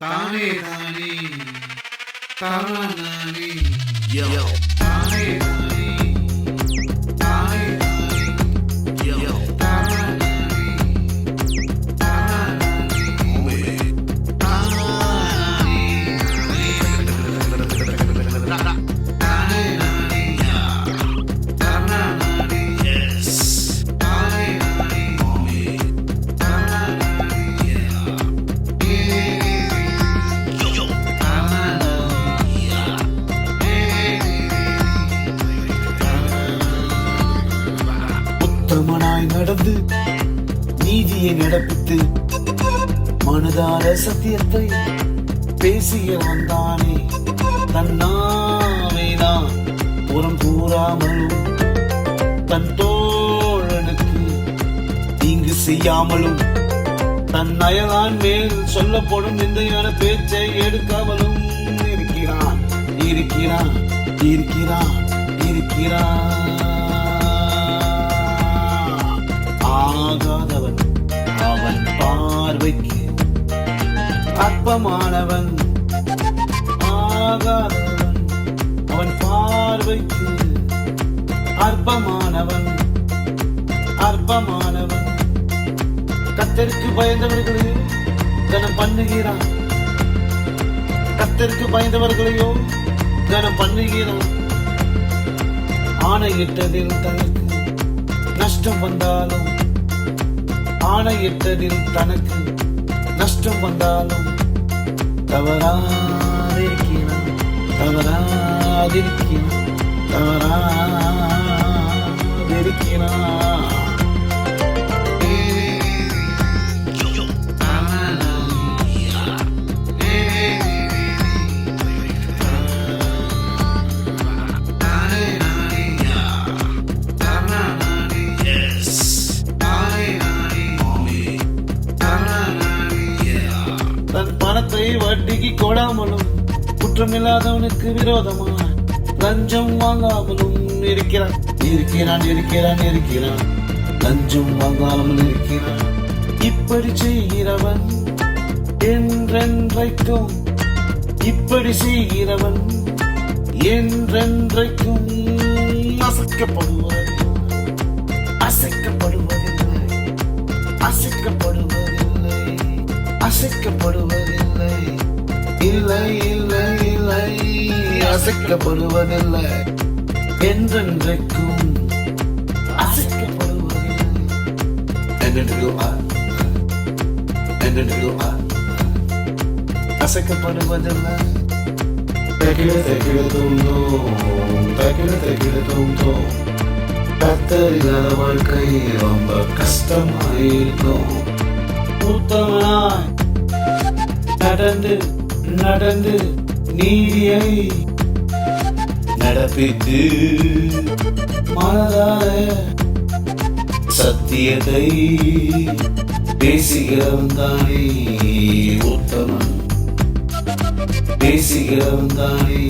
தானே தானே தானே நடந்து நீதியை நடப்பித்து மனதார சத்தியத்தை பேசிய வந்தானே. தன்னாவேதான் புறம் கூறாமலும் தன் தோழனுக்கு தீங்கு செய்யாமலும் தன் அயலான் மேல் சொல்லப்படும் நிந்தையான பேச்சை எடுக்காமலும் இருக்கிறான் இருக்கிறான் இருக்கிறான் இருக்கிறான். ஆகாதவன் அவன் பார்வைக்கு அற்பமானவன். ஆகாதவன் அவன் பார்வைக்கு அற்பமானவன். அற்பமானவன். கத்தருக்கு பயந்தவர்களையும் கனம் பண்ணுகிறான் கத்தருக்கு பயந்தவர்களையோ கனம் பண்ணுகிறான் ஆணையிட்டதில் தனக்கு நஷ்டம் வந்தாலும் ஆணையிட்டதில் தனக்கு நஷ்டம் வந்தாலும் தவறாதிருக்கிறான் தவறாதிருக்கிறான் தவறாதிருக்கிறான். வட்டிக்கு கொடாமலும் குற்றமில்லாதவனுக்கு விரோதமா லஞ்சம் வாங்காமலும் இருக்கிறான். இருக்கிறான் இருக்கிறான் இருக்கிறான். லஞ்சம் வாங்காமல் இருக்கிறான். இப்படி செய்கிறவன் என்றென்றைக்கும் இப்படி செய்கிறவன் என்றென்றைக்கும் அசைக்கப்படுவதில்லை. அசைக்கப்படுவதில்லை. அசைக்கப்படுவது அசைக்கப்படுவதில்லை. இல்லை இல்லை இல்லை. அசைக்கப்படுவதில்லை. என்றென்றைக்கும் அசைக்கப்படுவதில்லை. அசைக்கப்படுவதில்லை. தகிட தகிட தூங்கும் தகிட தகிட தூங்கும் கத்தரில்லாத வாழ்க்கை ரொம்ப கஷ்டமாயிருக்கும். உத்தமனாய் நடந்து நடந்து நீதியை நடப்பித்து மனதார சத்தியத்தை பேசுகிறவன் தானே உத்தமன். பேசுகிறவன் தானே